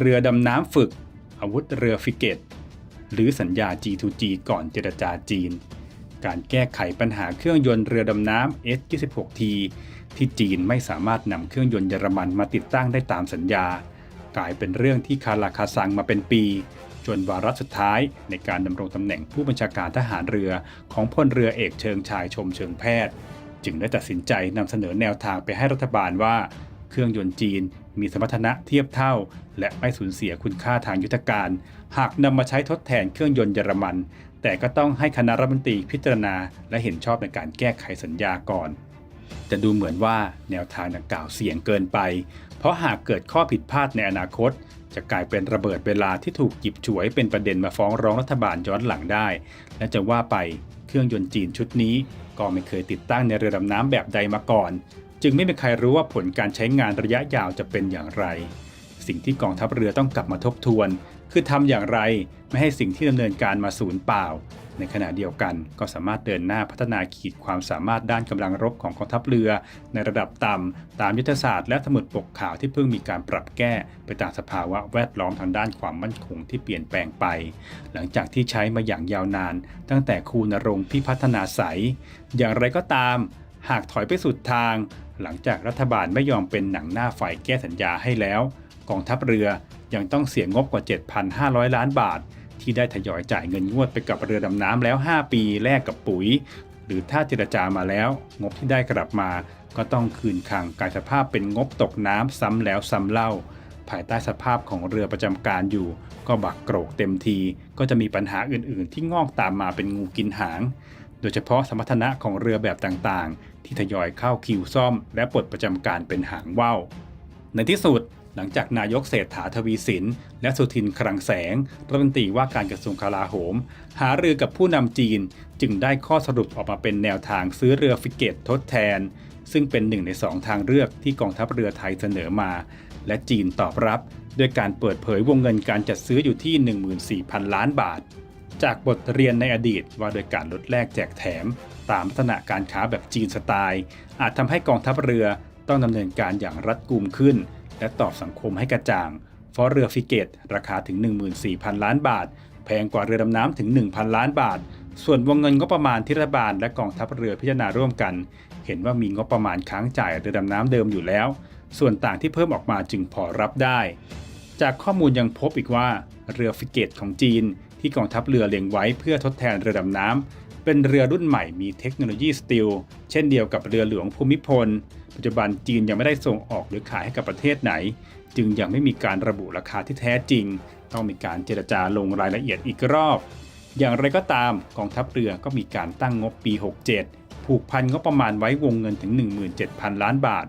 เรือดำน้ำฝึก อาวุธเรือฟิเกต หรือสัญญา G2G ก่อนเจรจาจีน การแก้ไขปัญหาเครื่องยนต์เรือดำน้ำ S26T ที่จีนไม่สามารถนำเครื่องยนต์เยอรมันมาติดตั้งได้ตามสัญญา กลายเป็นเรื่องที่คาราคาซังมาเป็นปี จนวาระสุดท้ายในการดำรงตำแหน่งผู้บัญชาการทหารเรือของพลเรือเอกเชิงชายชมเชิงแพทย์ จึงได้ตัดสินใจนำเสนอแนวทางไปให้รัฐบาลว่า เครื่องยนต์จีน มีสมรรถนะเทียบเท่า และไม่สูญเสียคุณค่าทางยุทธการ หากนำมาใช้ทดแทนเครื่องยนต์เยอรมัน แต่ก็ต้องให้คณะรัฐมนตรีพิจารณา และเห็นชอบในการแก้ไขสัญญาก่อน จะดูเหมือนว่าแนวทางดังกล่าวเสี่ยงเกินไป เพราะหากเกิดข้อผิดพลาดในอนาคต จะกลายเป็นระเบิดเวลาที่ถูกหยิบฉวยเป็นประเด็นมาฟ้องร้องรัฐบาลย้อนหลังได้ และจะว่าไปเครื่องยนต์จีนชุดนี้ ก็ไม่เคยติดตั้งในเรือดำน้ำแบบใดมาก่อน จึงไม่มีใครรู้ว่าผลการใช้งานระยะยาวจะเป็นอย่างไร สิ่งที่กองทัพเรือต้องกลับมาทบทวน คือทำอย่างไรไม่ให้สิ่งที่ดำเนินการมาสูญเปล่า ในขณะเดียวกันก็สามารถเดินหน้าพัฒนาขีดความสามารถด้านกำลังรบของกองทัพเรือ ในระดับต่ำตามยุทธศาสตร์และสมุดปกข่าวที่เพิ่งมีการปรับแก้ไปตามสภาวะแวดล้อมทางด้านความมั่นคงที่เปลี่ยนแปลงไป หลังจากที่ใช้มาอย่างยาวนาน ตั้งแต่ครูนรงพิพัฒนาใสยอย่างไรก็ตาม หากถอยไปสุดทาง หลังจากรัฐบาลไม่ยอมเป็นหนังหน้าไฟแก้สัญญาให้แล้ว กองทัพเรือยังต้องเสียงบกว่า 7,500 ล้านบาท ที่ได้ทยอยจ่ายเงินงวดไปกับเรือดำน้ำแล้ว 5 ปีแลกกับปุ๋ย หรือถ้าเจรจามาแล้ว งบที่ได้กลับมา ก็ต้องคืนคังกายสภาพเป็นงบตกน้ำซ้ำแล้วซ้ำเล่า ภายใต้สภาพของเรือประจำการอยู่ ก็บักโกรกเต็มที ก็จะมีปัญหาอื่นๆ ที่งอกตามมาเป็นงูกินหาง โดยเฉพาะสมรรถนะของเรือแบบต่างๆ ที่ทยอยเข้าคิวซ่อม และปลดประจำการเป็นหางว่าวในที่สุดหลังจากนายกเศรษฐาทวีสิน และสุทินคลังแสงรัฐมนตรีว่าการกระทรวงกลาโหม หารือกับผู้นำจีนจึงได้ข้อสรุปออกมาเป็นแนวทางซื้อเรือฟริเกตทดแทน ซึ่งเป็นหนึ่งในสองทางเลือกที่กองทัพเรือไทยเสนอมา และจีนตอบรับ ด้วยการเปิดเผยวงเงินการจัดซื้ออยู่ที่ 14,000 ล้านบาท จากบทเรียนในอดีตว่าโดยการลดแลกแจกแถม ตามลักษณะการค้าแบบจีนสไตล์ อาจทำให้กองทัพเรือต้องดำเนินการอย่างรัดกุมขึ้น และตอบสังคมให้กระจ่าง เพราะเรือฟิเกต ราคาถึง 14,000 ล้านบาท แพงกว่าเรือดำน้ำถึง 1,000 ล้านบาท ส่วนวงเงินงบประมาณที่รัฐบาลและกองทัพเรือพิจารณาร่วมกัน เห็นว่ามีงบประมาณค้างจ่ายเรือดำน้ำเดิมอยู่แล้ว ส่วนต่างที่เพิ่มออกมาจึงพอรับได้ จากข้อมูลยังพบอีกว่าเรือฟิเกตของจีน ที่กองทัพเรือเล็งไว้เพื่อทดแทนเรือดำน้ำ เป็นเรือรุ่นใหม่มีเทคโนโลยีสตีลเช่นเดียวกับเรือหลวงภูมิพล ปัจจุบันจีนยังไม่ได้ส่งออกหรือขายให้กับประเทศไหน จึงยังไม่มีการระบุราคาที่แท้จริง ต้องมีการเจรจาลงรายละเอียดอีกรอบ อย่างไรก็ตามกองทัพเรือก็มีการตั้งงบปี 67 ผูกพันงบประมาณไว้วงเงินถึง 17,000 ล้านบาท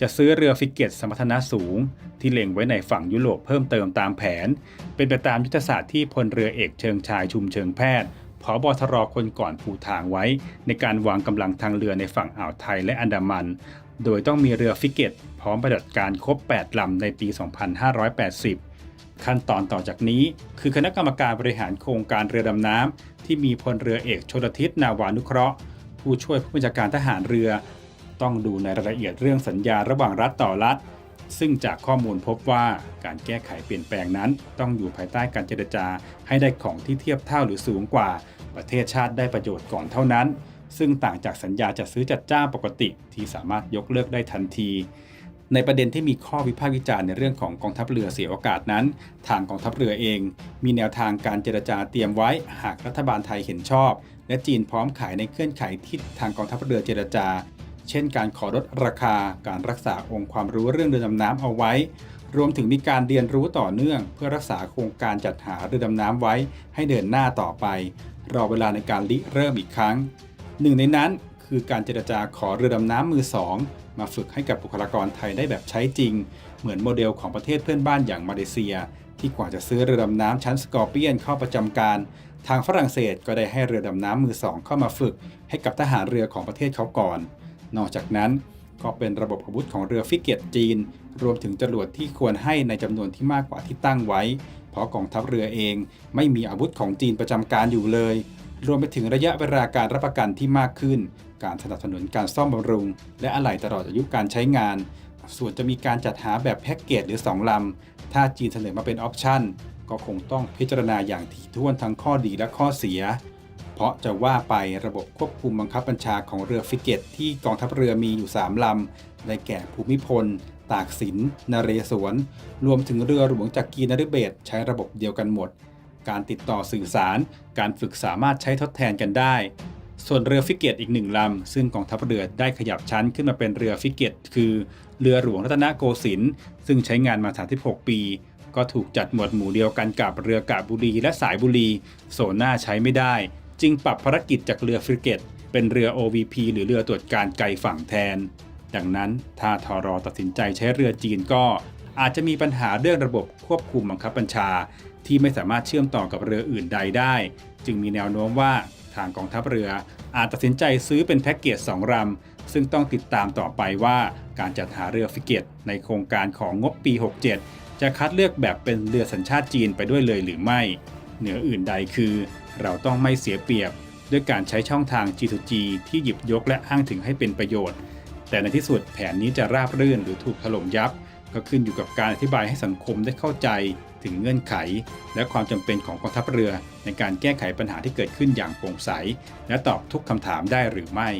จะซื้อเรือฟริเกตสมรรถนะสูง ที่เล็งไว้ในฝั่งยุโรปเพิ่มเติมตามแผน เป็นไปตามยุทธศาสตร์ที่พลเรือเอกเชิงชายชุมเชิงแพทย์ผอบทรคนก่อนผูทางไว้ ในการวางกำลังทางเรือในฝั่งอ่าวไทยและอันดามัน โดยต้องมีเรือฟริเกต พร้อมปฏิบัติการครบ 8 ลำในปี 2580 ขั้นตอนต่อจากนี้ คือคณะกรรมการบริหารโครงการเรือดำน้ำที่มีพลเรือเอกชลทิศนาวานุเคราะห์ ผู้ช่วยผู้บัญชาการทหารเรือ ต้องดูในรายละเอียดเรื่องสัญญาระหว่างรัฐต่อรัฐ ซึ่งจากข้อมูลพบว่าการแก้ไขเปลี่ยนแปลงนั้น ต้องอยู่ภายใต้การเจรจาให้ได้ของที่เทียบเท่าหรือสูงกว่า ประเทศชาติได้ประโยชน์ก่อนเท่านั้น ซึ่งต่างจากสัญญาจัดซื้อจัดจ้างปกติที่สามารถยกเลิกได้ทันทีในประเด็นที่มีข้อวิพากษ์วิจารณ์ในเรื่องของกองทัพเรือเสียโอกาสนั้น ทางกองทัพเรือเอง มีแนวทางการเจรจาเตรียมไว้หากรัฐบาลไทยเห็นชอบ และจีนพร้อมขายในเคลื่อนไขที่ทางกองทัพเรือเจรจา เช่นการขอลดราคาการรักษาองค์ความรู้เรื่องเรือดำน้ำเอาไว้ รวมถึงมีการเรียนรู้ต่อเนื่อง เพื่อรักษาโครงการจัดหาเรือดำน้ำไว้ ให้เดินหน้าต่อไป รอเวลาในการริเริ่มอีกครั้ง หนึ่งในนั้นคือการเจรจาขอเรือดำน้ำมือสองมาฝึกให้กับบุคลากรไทยได้แบบใช้จริง เหมือนโมเดลของประเทศเพื่อนบ้านอย่างมาเลเซีย ที่กว่าจะซื้อเรือดำน้ำชั้นสกอร์เปียนเข้าประจำการ ทางฝรั่งเศสก็ได้ให้เรือดำน้ำมือสองเข้ามาฝึก ให้กับทหารเรือของประเทศเขาก่อน นอกจากนั้นก็เป็นระบบอาวุธของเรือฟริเกตจีน รวมถึงจรวดที่ควรให้ในจำนวนที่มากกว่าที่ตั้งไว้ เพราะกองทัพเรือเองไม่มีอาวุธของจีนประจำการอยู่เลย รวมไปถึงระยะเวลาการรับประกันที่มากขึ้น การสนับสนุนการซ่อมบำรุง และอะไหล่ตลอดอายุการใช้งาน ส่วนจะมีการจัดหาแบบแพ็กเกจหรือ 2 ลำ ถ้าจีนเสนอมาเป็นออปชั่นก็คงต้องพิจารณาอย่างถี่ถ้วนทั้งข้อดีและข้อเสีย เพราะจะว่าไประบบควบคุมบังคับบัญชาของเรือฟิเกตที่กองทัพเรือมีอยู่ 3 ลำ ได้แก่ภูมิพล ตากสินนเรศวร รวมถึงเรือหลวงจากกีนฤเบศใช้ระบบเดียวกันหมด การติดต่อสื่อสาร การฝึกสามารถใช้ทดแทนกันได้ ส่วนเรือฟิเกตอีกหนึ่งลำ ซึ่งกองทัพเรือได้ขยับชั้นขึ้นมาเป็นเรือฟิเกตคือเรือหลวงรัตนโกสินทร์ซึ่งใช้งานมา 36 ปีก็ถูกจัดหมวดหมู่เดียวกันกับเรือกาบุรีและสายบุรี โซน่าใช้ไม่ได้ จึงปรับภารกิจจากเรือฟริเกต เป็นเรือ OVP หรือเรือตรวจการไกลฝั่งแทน ดังนั้นถ้าทอรอตัดสินใจใช้เรือจีนก็อาจจะมีปัญหาเรื่องระบบควบคุมบังคับบัญชา ที่ไม่สามารถเชื่อมต่อกับเรืออื่นใดได้ จึงมีแนวโน้มว่าทางกองทัพเรือ อาจตัดสินใจซื้อเป็นแพ็กเกจ2ลำซึ่งต้องติดตามต่อไปว่าการจัดหาเรือฟริเกต ในโครงการของงบปี 67 จะคัดเลือกแบบเป็นเรือสัญชาติจีนไปด้วยเลยหรือไม่ เหนืออื่นใดคือ เราต้องไม่เสียเปรียบ ด้วยการใช้ช่องทาง G2G ที่หยิบยกและอ้างถึงให้เป็นประโยชน์ แต่ในที่สุดแผนนี้จะราบรื่นหรือถูกถล่มยับ ก็ขึ้นอยู่กับการอธิบายให้สังคมได้เข้าใจถึงเงื่อนไข และความจำเป็นของกองทัพเรือ ในการแก้ไขปัญหาที่เกิดขึ้นอย่างโปร่งใส และตอบทุกคำถามได้หรือไม่